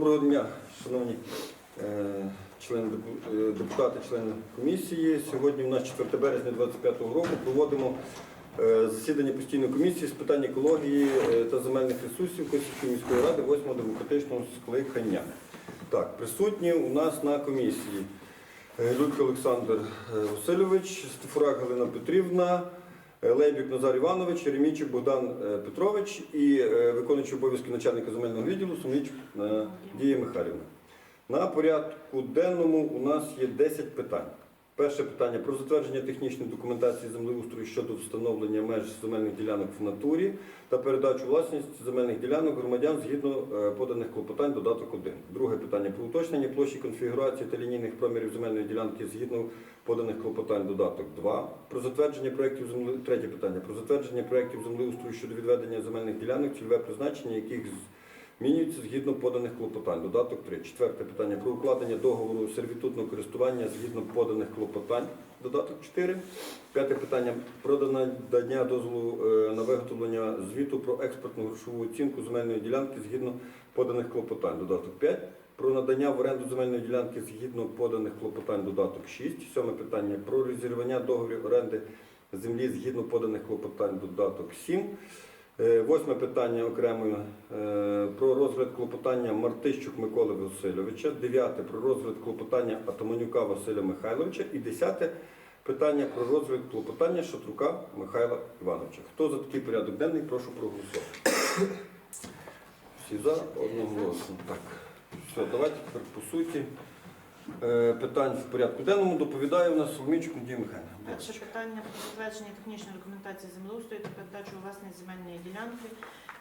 Доброго дня, шановні е, члени е, депутати, члени комісії. Сьогодні у нас 4 березня 2025 року проводимо е, засідання постійної комісії з питань екології та земельних ресурсів Косівської міської ради 8-го демократичного скликання. Так, присутні у нас на комісії Люлько Олександр Васильович, Стефурак Галина Петрівна, Лейбік Назар Іванович, Ремійчик Богдан е, Петрович і е, виконуючий обов'язки начальника земельного відділу Сумніч Дія Михайлівна. На порядку денному у нас є 10 питань. Перше питання про затвердження технічної документації землеустрою щодо встановлення меж земельних ділянок в натурі та передачу власність земельних ділянок громадян згідно е, поданих клопотань додаток 1. Друге питання про уточнення площі конфігурації та лінійних промірів земельної ділянки згідно поданих клопотань додаток 2. Про затвердження проєктів земле... Третє питання про затвердження проєктів землеустрою щодо відведення земельних ділянок, цільове призначення яких змінюється згідно поданих клопотань. Додаток 3. Четверте питання про укладення договору сервітутного користування згідно поданих клопотань. Додаток 4. П'яте питання про надання дозволу е, на виготовлення звіту про експортну грошову оцінку земельної ділянки згідно поданих клопотань. Додаток 5. Про надання в оренду земельної ділянки згідно поданих клопотань. Додаток 6. Сьоме питання про розірвання договорів оренди землі згідно поданих клопотань. Додаток 7. Е, Восьме питання окремо е, про розгляд клопотання Мартищук Миколи Васильовича. Дев'яте про розгляд клопотання Атаманюка Василя Михайловича. І десяте питання про розгляд клопотання Шатрука Михайла Івановича. Хто за такий порядок денний, прошу проголосувати. Всі за одноголосно. Так, все, давайте тепер по суті. Е, Питань в порядку денному доповідає у нас Соломійчук Надія Михайлівна. Перше питання про затвердження технічної документації землеустрою та передачу у власність земельної ділянки.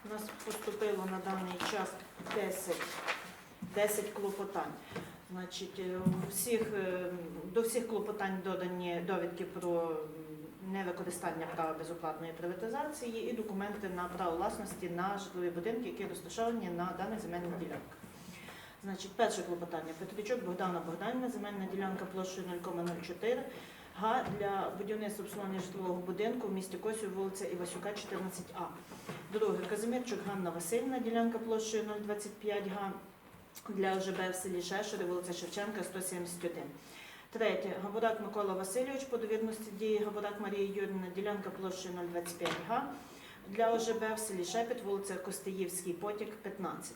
У нас поступило на даний час 10, 10 клопотань. Значить, е, всіх, е, до всіх клопотань додані довідки про невикористання права безоплатної приватизації і документи на право власності на житлові будинки, які розташовані на даних земельних ділянках. Значить, перше клопотання. Петричук Богдана Богданівна, земельна ділянка площею 0,04 га для будівництва обслуговування житлового будинку в місті Косів, вулиця Івасюка, 14А. Друге, Казимирчук Ганна Васильівна, ділянка площею 025 га для ОЖБ в селі Шешори, вулиця Шевченка, 171. Третє, Габурак Микола Васильович, по довірності дії Габурак Марія Юрівна, ділянка площею 025 га для ОЖБ в селі Шепіт, вулиця Костеївський, потік, 15.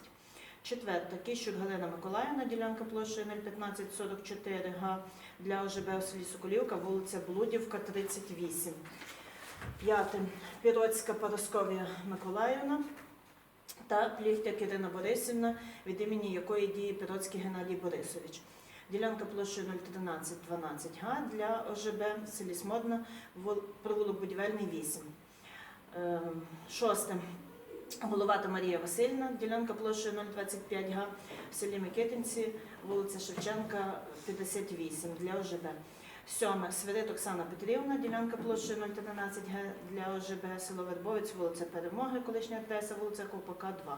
Четверте, Кіщук Галина Миколаївна, ділянка площею 01544 га для ОЖБ у селі Соколівка, вулиця Блудівка, 38. П'яте, Піроцька Парасковія Миколаївна та Пліхтяк Ірина Борисівна, від імені якої діє Піроцький Геннадій Борисович. Ділянка площею 01312 га для ОЖБ селі Смодна, провулок Будівельний 8. Е, Шосте. Головата Марія Васильівна, ділянка площею 025 га в селі Микитинці, вулиця Шевченка, 58 для ОЖБ. Сьоме. Свирид Оксана Петрівна, ділянка площею 013 га для ОЖБ, село Вербовець, вулиця Перемоги, колишня адреса, вулиця Ковпака, 2.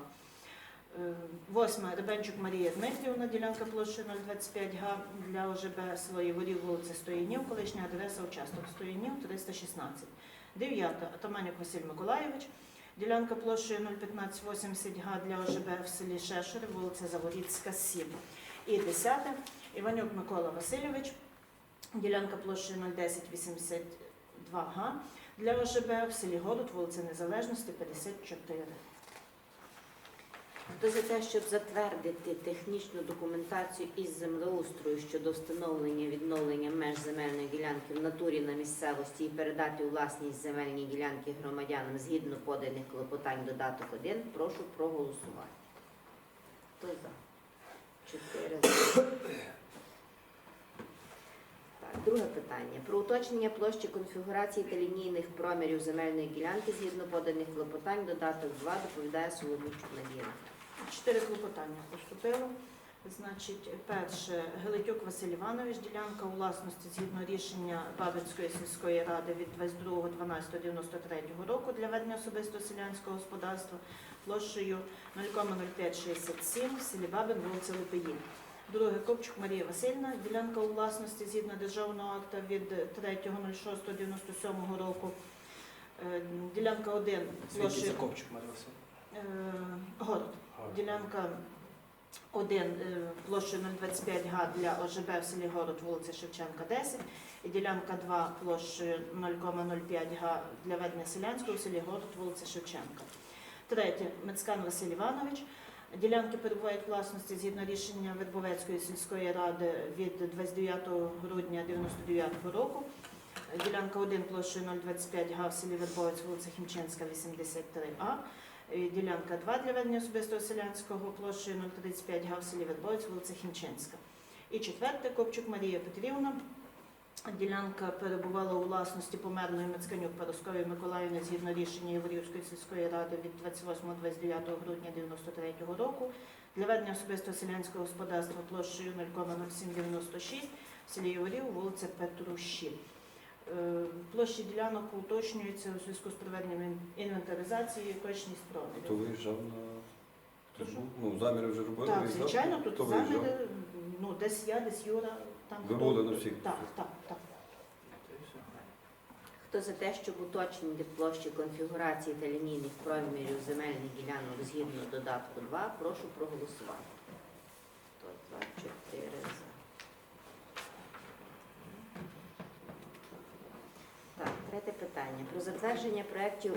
Е, Восьме. Ребенчук Марія Дмитрівна, ділянка площею 025 га для ОЖБ, село Єворів, вулиця Стоянів, колишня адреса, участок Стоянів, 316. Дев'яте. Атаманюк Василь Миколайович, Ділянка площею 01580 га для ОЖБ в селі Шешери, вулиця Заворіцька, 7. І 10. Іванюк Микола Васильович, ділянка площею 01082 га для ОЖБ в селі Голод, вулиця Незалежності, 54. Хто за те, щоб затвердити технічну документацію із землеустрою щодо встановлення відновлення меж земельної ділянки в натурі на місцевості і передати у власність земельні ділянки громадянам згідно поданих клопотань додаток 1, прошу проголосувати. Хто за? Чотири за. Друге питання. Про уточнення площі конфігурації та лінійних промірів земельної ділянки згідно поданих клопотань додаток 2 доповідає Соломійчук Надія. Чотири клопотання поступило. Значить, перше, Гелетюк Василь Іванович, ділянка у власності згідно рішення Бабинської сільської ради від 22.12.93 року для ведення особистого селянського господарства площею 0,0567 в селі Бабин, вулиця Липиїн. Друге, Копчук Марія Васильівна, ділянка у власності згідно державного акта від 3.06.97 року. Е, Ділянка 1 Звідки площею Закопчик Марія Васильівна? е, город. Ділянка один е, площею 025 га для ОЖБ в селі Город, вулиця Шевченка, 10, і ділянка 2 площею 0,05 га для ведення селянського в селі Город, вулиця Шевченка. Третє, Мецкан Василь Іванович. Ділянки перебувають власності згідно рішення Вербовецької сільської ради від 29 грудня 1999 року. Ділянка 1 площею 025 га в селі Вербовець, вулиця Хімченська, 83А. І Ділянка 2 для ведення особистого селянського площею 035 га в вулиця Хімченська. І четверте, Копчук Марія Петрівна. Ділянка перебувала у власності померлої Мицканюк Параскової Миколаївни згідно рішення Яворівської сільської ради від 28-29 грудня 1993 року для ведення особистого селянського господарства площею 0,0796 в селі Яворів, вулиця Петруші. Е, Площі ділянок уточнюються у зв'язку з проведенням інвентаризації точність Хто промірів. виїжджав на Прошу? ну, заміри вже робили? Так, виїжджав? звичайно, тут Хто виїжджав? заміри, ну десь я, десь Юра, там Ви хто- були на всіх? Так, так, так. Хто за те, щоб уточнити площі конфігурації та лінійних промірів земельних ділянок згідно додатку 2, прошу проголосувати. Хто за 4 за. Так, третє питання. Про затвердження проєктів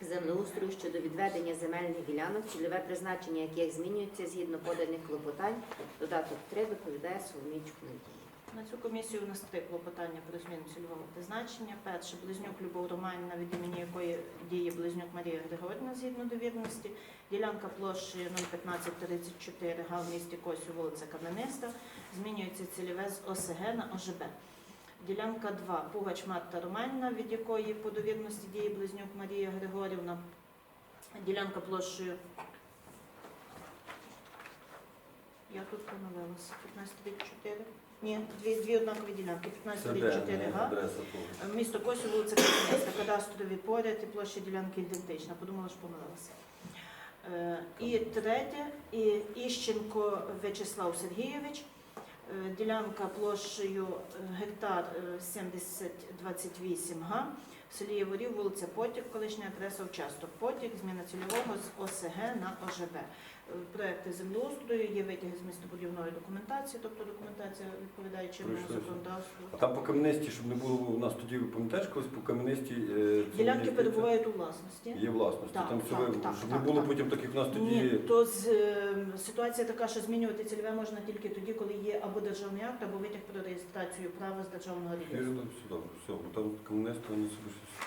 землеустрою щодо відведення земельних ділянок, цільове призначення яких змінюється згідно поданих клопотань. Додаток 3 доповідає Соломійчук Надія. На цю комісію у нас три клопотання про зміну цільового призначення. Перше, Близнюк Любов Романівна, від імені якої діє Близнюк Марія Григорівна згідно довірності. Ділянка площі 01534 га в місті Косю, вулиця Камениста. Змінюється цільове з ОСГ на ОЖБ. Ділянка 2. Пугач Марта Романівна, від якої по довірності діє Близнюк Марія Григорівна. Ділянка площею. Я тут помилилася. 1534. Ні, дві, дві однакові ділянки. Це де 1534 га. Місто Косів, вулиця Кам'янецька, кадастрові поряд і площа ділянки ідентична. Подумала, що помилилася. Е, І третє, і Іщенко В'ячеслав Сергійович. Е, Ділянка площею е, гектар е, 7028 га. В селі Яворів, вулиця Потік, колишня адреса участок Потік, зміна цільового з ОСГ на ОЖБ. Проекти землеустрою, є витяги з містобудівної документації, тобто документація відповідає чинному Пройшлися. законодавству. А там по кам'янисті, щоб не було у нас тоді, пам'ятаєш, колись по кам'янисті е, це Ділянки перебувають у власності. Є власності. Так, там все так, ви- так, щоб так, не було так. потім так, як у нас тоді. Ні, то з, е, ситуація така, що змінювати цільове можна тільки тоді, коли є або державний акт, або витяг про реєстрацію права з державного. Вірно, все добре, все, бо там кам'янисти, вони собі щось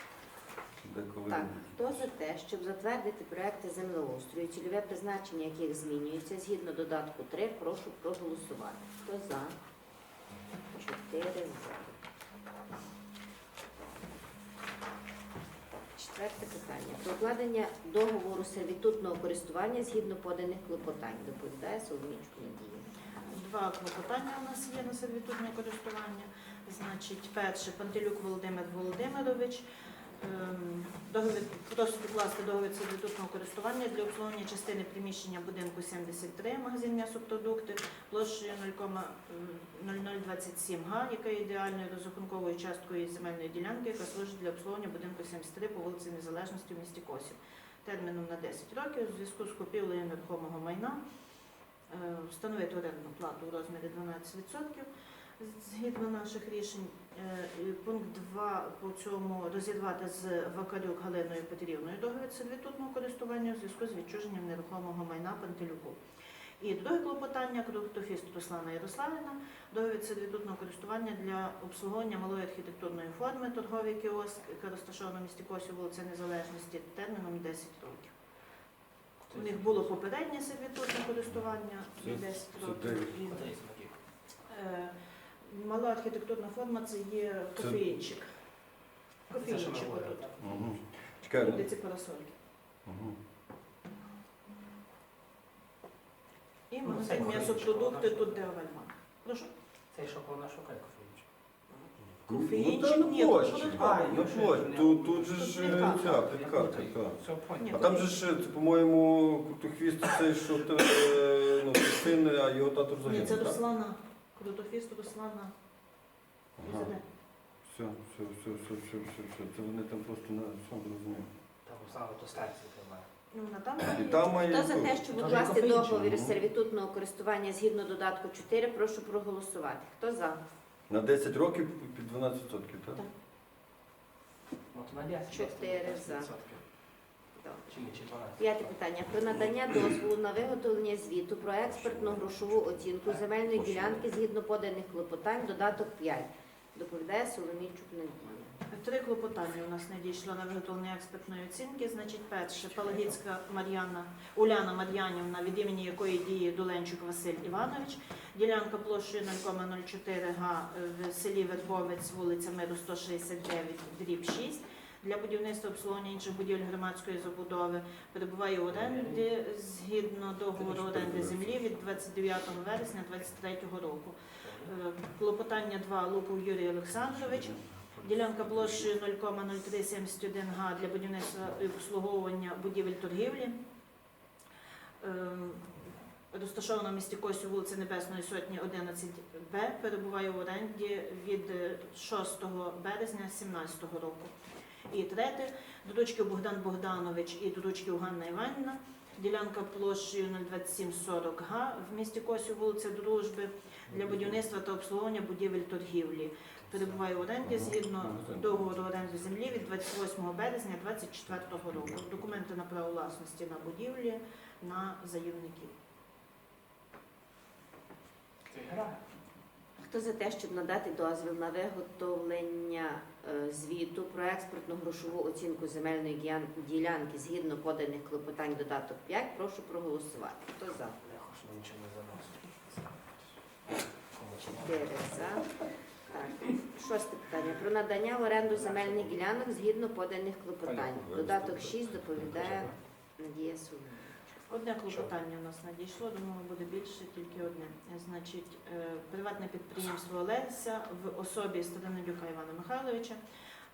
деколи. Так, хто за те, щоб затвердити проекти землеустрою, цільове призначення яких змінюється згідно додатку 3, прошу проголосувати. Хто за? Чотири за. Четверте питання. Про укладення договору сервітутного користування згідно поданих клопотань. Доповідає Соломічку Надія. Два клопотання у нас є на сервітутне користування. Значить, перше, Пантелюк Володимир Володимирович. Ем, Договір просить укласти договір сервітутного користування для обслуговування частини приміщення будинку 73, магазин м'ясопродукти, площею 0,0027 га, яка є ідеальною розрахунковою часткою земельної ділянки, яка служить для обслуговування будинку 73 по вулиці Незалежності в місті Косів. Терміном на 10 років у зв'язку з купівлею нерухомого майна е, встановити орендну плату у розмірі 12% згідно наших рішень. Е, Пункт 2 по цьому розірвати з Вакарюк Галиною Петрівною договір сервітутного користування у зв'язку з відчуженням нерухомого майна Пантелюку. І друге клопотання Крутофіст Руслана Ярославівна, договір сервітутного користування для обслуговування малої архітектурної форми, торговий кіоск, яка розташована в місті Косів, вулиця Незалежності, терміном 10 років. У них було попереднє сервітутне користування 10 років. Мала архітектурна форма це є Це- кофеїнчик. Це Кофеїнчик отут. Угу. Чекай, ну, ці парасольки. угу. І Ну, магазин м'ясопродукти тут де Овальман. Прошу. Цей що вона шукає кофеїнчик. Кофеїнчик? Ну, Ні, тут же ж е, ця плітка, так. Все, Ні. А там же ж, це, по-моєму, Крутохвіст це що те, е, ну, син, а його тато Ні, загинув, це так? Руслана. Крутофіст Руслана. Ага. Президент. Все, все, все, все, все, все, все. Це вони там просто на все зрозумів. Там саме то старці тримає. Ну, вона там І є. там має Хто за те, щоб Там укласти договір Ну. сервітутного користування згідно додатку 4, прошу проголосувати. Хто за? на 10 років під 12%, так? Так. От на 10 Чотири за. 10%. Добре. Чи ні, чи 12? П'яте питання. Про надання дозволу на виготовлення звіту про експертну грошову оцінку земельної ділянки згідно поданих клопотань, додаток 5. Доповідає Соломійчук Надія. Три клопотання у нас надійшло на виготовлення експертної оцінки. Значить, перше, Палагіцька Мар'яна Уляна Мар'янівна, від імені якої діє Доленчук Василь Іванович. Ділянка площею 0,04 га в селі Вербовець, вулиця Миру 169, дріб 6. Для будівництва обслуговування інших будівель громадської забудови перебуває у оренді згідно договору оренди землі від 29 вересня 2023 року. Е, Клопотання 2 Лупов Юрій Олександрович. Ділянка площею 0,0371 га для будівництва і обслуговування будівель торгівлі. Ем, Розташована в місті Косів вулиці Небесної Сотні 11Б, перебуває в оренді від е, 6 березня 2017 року. І третє, Дудочків Богдан Богданович і Дудочків Ганна Іванівна. Ділянка площею 02740 га в місті Косів вулиця Дружби для будівництва та обслуговування будівель торгівлі перебуває в оренді згідно договору оренди землі від 28 березня 2024 року. Документи на право власності на будівлі на заявників. Хто за те, щоб надати дозвіл на виготовлення звіту про експертну грошову оцінку земельної ділянки згідно поданих клопотань додаток 5, прошу проголосувати. Хто за? Я хочу нічого не? Чотири за. Так. Шосте питання. Про надання в оренду земельних ділянок згідно поданих клопотань. Додаток 6 доповідає Надія Соломія. Одне клопотання у нас надійшло, думаю, буде більше, тільки одне. Значить, е, приватне підприємство Олеся в особі Стаденедюка Івана Михайловича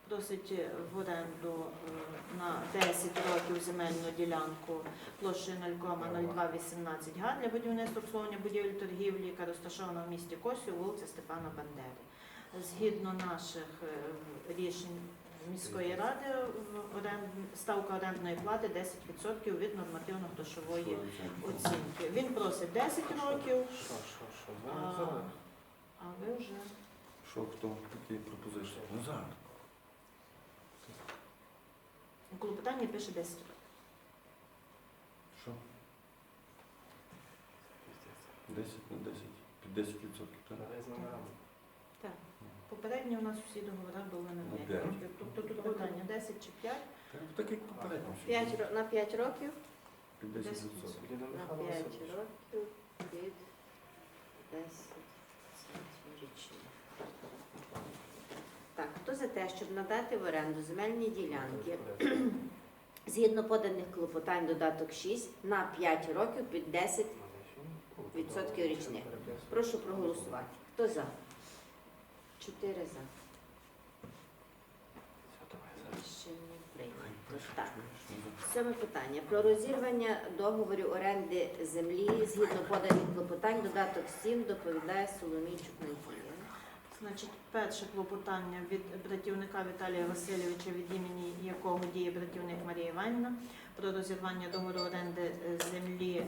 просить е, в оренду е, на 10 років земельну ділянку площею 0,0218 га для будівництва обслуговування будівель торгівлі, яка розташована в місті Косів, вулиця Степана Бандери. Згідно наших рішень міської ради, в орен- ставка орендної плати 10% від нормативно-грошової оцінки. Він просить 10 років, Що, що, що? а, Зараз. а ви вже Що, хто такі пропозиції? Назад. у клопотанні пише 10 років. Що? 10 на 10. Під 10%, так? Давай з номерами. Попередні у нас всі договори були на На 5 п'ять. років. Тобто тут питання 10 чи 5? Так, Так як попередньо. на 5 років? Під 10%. На 5 років від 10 річних. Так, хто за те, щоб надати в оренду земельні ділянки згідно поданих клопотань додаток 6 на 5 років під 10 відсотків річних. Прошу проголосувати. Хто за? Чотири за. Рішення прийнято. Так. Сьоме питання. Про розірвання договорів оренди землі згідно поданих клопотань додаток 7 доповідає Соломійчук Надія. Значить, перше клопотання від братівника Віталія Васильовича, від імені якого діє братівник Марія Іванівна, про розірвання договору оренди е, землі е,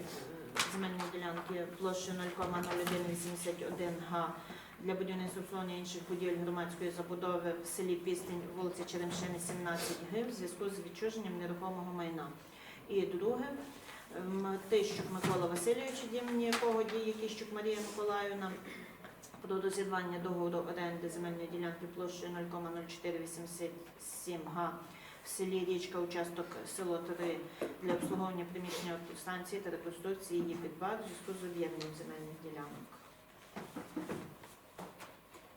земельної ділянки площею 0,0181 га для будівництва обслуговування інших будівель громадської забудови в селі Пістень, вулиці Черемшини, 17 г в зв'язку з відчуженням нерухомого майна. І друге, Тищук Микола Васильович, імені якого діє Тищук Марія Миколаївна, про розірвання договору оренди земельної ділянки площею 0,0487 га в селі Річка, участок село 3 для обслуговування приміщення станції та реконструкції її підвал в зв'язку з об'єднанням земельних ділянок. Два клопотання.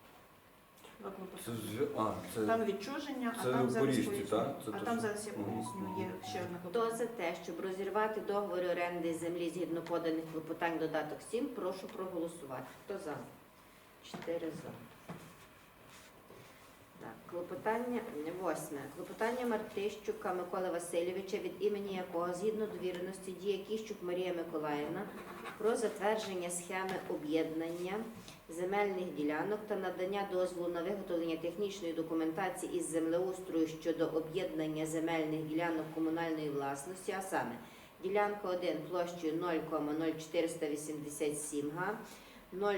Це зв'я- А, це, Там відчуження, а це там в зараз поясню. так? Це А то, там що- зараз я Мгм, поясню. Є ще одне Хто за те, щоб розірвати договір оренди землі згідно поданих клопотань додаток 7, прошу проголосувати. Хто за? Чотири за. Так, клопотання восьме. Клопотання Мартищука Миколи Васильовича, від імені якого згідно довіреності діє Кіщук Марія Миколаївна про затвердження схеми об'єднання земельних ділянок та надання дозволу на виготовлення технічної документації із землеустрою щодо об'єднання земельних ділянок комунальної власності, а саме ділянка 1 площею 0,0487 га, 0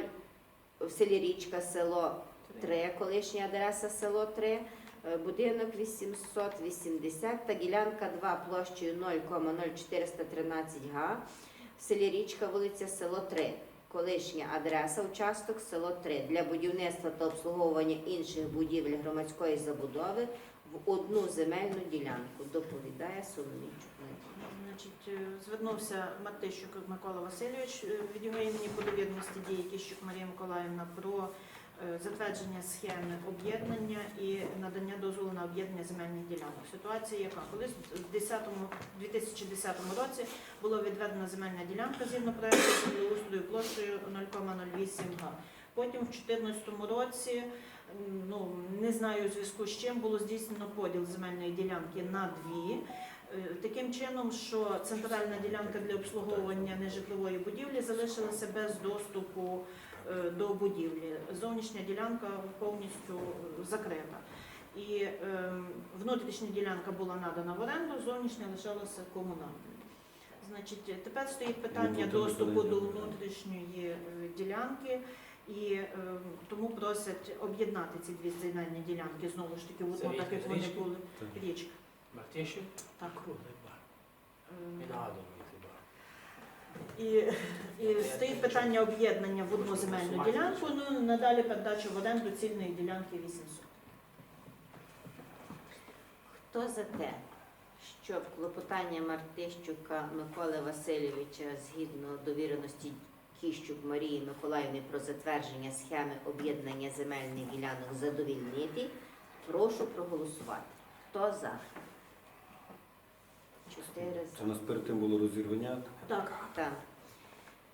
в селі Річка, село 3, колишня адреса село 3, е, будинок 880 та ділянка 2 площею 0,0413 га, в селі Річка, вулиця село 3, колишня адреса, участок село 3 для будівництва та обслуговування інших будівель громадської забудови в одну земельну ділянку. Доповідає Соломійчук. Значить, е, звернувся Матищук Микола Васильович е, від його імені по довідності дії Кіщук Марія Миколаївна про затвердження схеми об'єднання і надання дозволу на об'єднання земельних ділянок. Ситуація яка? Колись в 10 2010 році було відведена земельна ділянка згідно проекту землеустрою площею 0,08 га. Потім в 2014 році, ну не знаю у зв'язку з чим, було здійснено поділ земельної ділянки на дві. Е, Таким чином, що центральна ділянка для обслуговування нежитлової будівлі залишилася без доступу е, до будівлі. Зовнішня ділянка повністю е, закрита. І е, внутрішня ділянка була надана в оренду, зовнішня лишалася комунальною. Значить, е, тепер стоїть питання доступу до внутрішньої е, ділянки. І е, тому просять об'єднати ці дві земельні ділянки знову ж таки, Це одну, так як вони були Так. річка. Мартішин? Так. Круглий бар. Е. І, і стоїть питання об'єднання в одну земельну ділянку, ну надалі передачу в оренду цільної ділянки 800. Хто за те, щоб клопотання Мартищука Миколи Васильовича згідно довіреності Кіщук Марії Миколаївни про затвердження схеми об'єднання земельних ділянок задовільнити, прошу проголосувати. Хто за? Чотири. Це у нас перед тим було розірвання. Так, Так.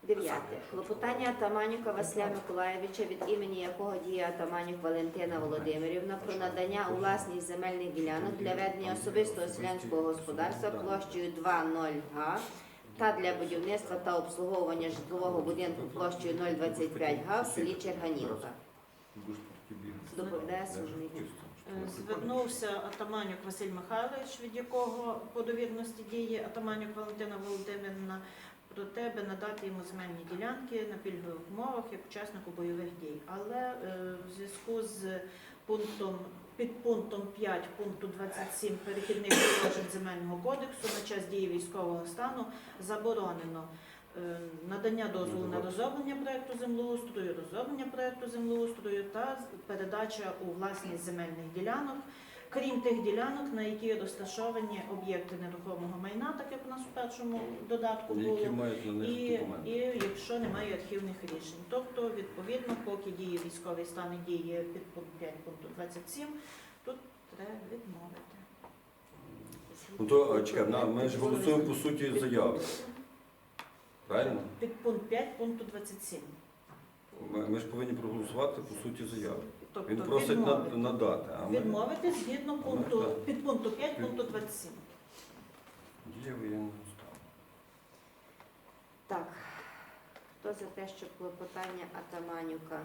Дев'яте. Клопотання Атаманюка Василя Миколаєвича, від імені якого діє Атаманюк Валентина Володимирівна про надання у власність земельних ділянок для ведення особистого селянського господарства площею 2,0 га та для будівництва та обслуговування житлового будинку площею 0,25 га в селі Черганівка. Доповідає Соломійчук. Е, звернувся Атаманюк Василь Михайлович, від якого по довірності діє Атаманюк Валентина Володимирівна, про тебе надати йому земельні ділянки на пільгових умовах як учаснику бойових дій. Але е, в зв'язку з пунктом під пунктом 5 пункту 27 перехідних положень земельного кодексу на час дії військового стану заборонено надання дозволу на розроблення проекту землеустрою, розроблення проекту землеустрою та передача у власність земельних ділянок, крім тих ділянок, на які розташовані об'єкти нерухомого майна, так як у нас у першому додатку було. Які мають на них І, документи. і якщо немає архівних рішень. Тобто, відповідно, поки діє військовий стан і діє під пункт 5 пункту 27, тут треба відмовити. Ну то а, чекай, на- ми ж голосуємо по суті заяви. Правильно? Під пункт 5 пункту 27. Ми, ми ж повинні проголосувати по суті заяви. Тобто Він просить відмовити. надати, а ми Відмовити згідно пункту так. під пункту 5 пункту 27. дія воєнного стану. Так. Хто за те, щоб клопотання Атаманюка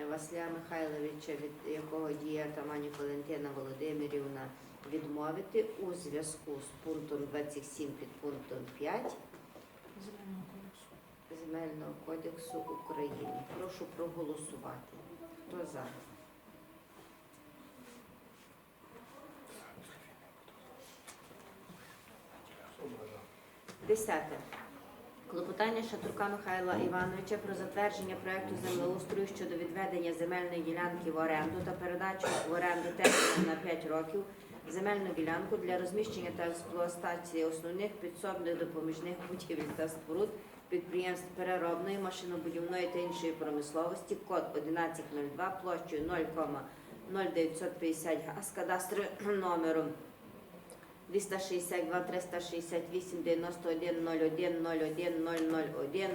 е, Василя Михайловича, від якого діє Атаманюк Валентина Володимирівна, відмовити у зв'язку з пунктом 27 під пунктом 5 Земельного кодексу. Земельного кодексу України. Прошу проголосувати. Хто за? Десяте. Клопотання Шатрука Михайла Івановича про затвердження проекту землеустрою щодо відведення земельної ділянки в оренду та передачу в оренду терміном на 5 років земельну ділянку для розміщення та експлуатації основних підсобних допоміжних будівель та споруд підприємств переробної, машинобудівної та іншої промисловості, код 1102, площею 0,0950 га з кадастровим номером 262 368 91 01 01 001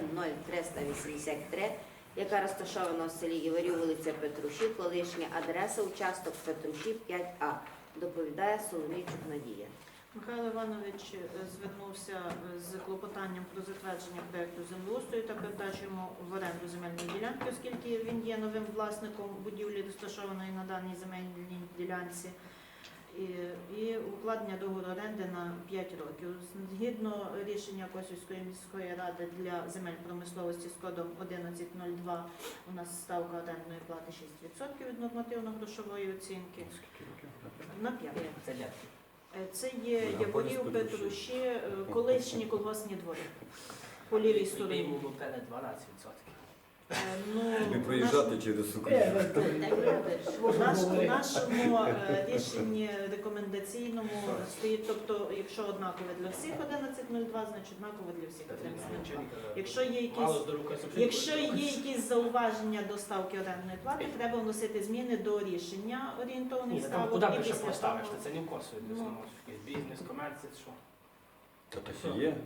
0383, яка розташована в селі Єварів, вулиця Петрушів, колишня адреса, участок Петрушів 5А. Доповідає Соломійчук Надія. Михайло Іванович е, звернувся е, з клопотанням про затвердження проекту землеустрою та передачу в оренду земельної ділянки, оскільки він є новим власником будівлі, розташованої на даній земельній ділянці. І, укладення договору оренди на 5 років. Згідно рішення Косівської міської ради для земель промисловості з кодом 1102 у нас ставка орендної плати 6% від нормативно-грошової оцінки на 5. Це. Е, Це є Яворів, Петруші. Колишні колгоспні двори по лівій стороні. було певне 12%. Е, Ну, Не в проїжджати через Україну. В нашому е, рішенні рекомендаційному стоїть, тобто, якщо однакове для всіх 11.02, значить однаково для всіх 11.02. Якщо є якісь Якщо є якісь зауваження до ставки орендної плати, треба вносити зміни до рішення там ставок. куди ти ще поставиш? Це не косою Ну. Бізнес, комерція, що? Та так і є.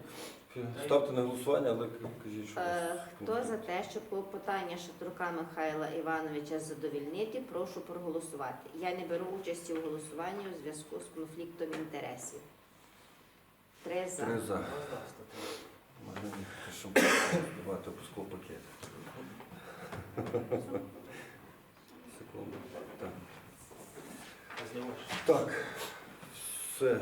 Ставте на голосування, але кажіть, що. Е, Хто за те, щоб клопотання Шатрука Михайла Івановича задовільнити, прошу проголосувати. Я не беру участі у голосуванні у зв'язку з конфліктом інтересів. Три за. Три за. Роздасти. Можна їхати, щоб давати по склопакет. Секунду. Так. Так. Все.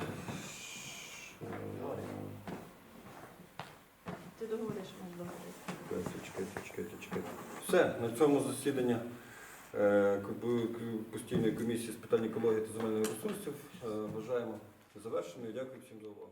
Ти договориш, мені договоримо. Чекайте, чекайте, чекайте, чекайте. Все, на цьому засідання е, к- постійної комісії з питань екології та земельних ресурсів е, вважаємо завершеною. Дякую всім за увагу.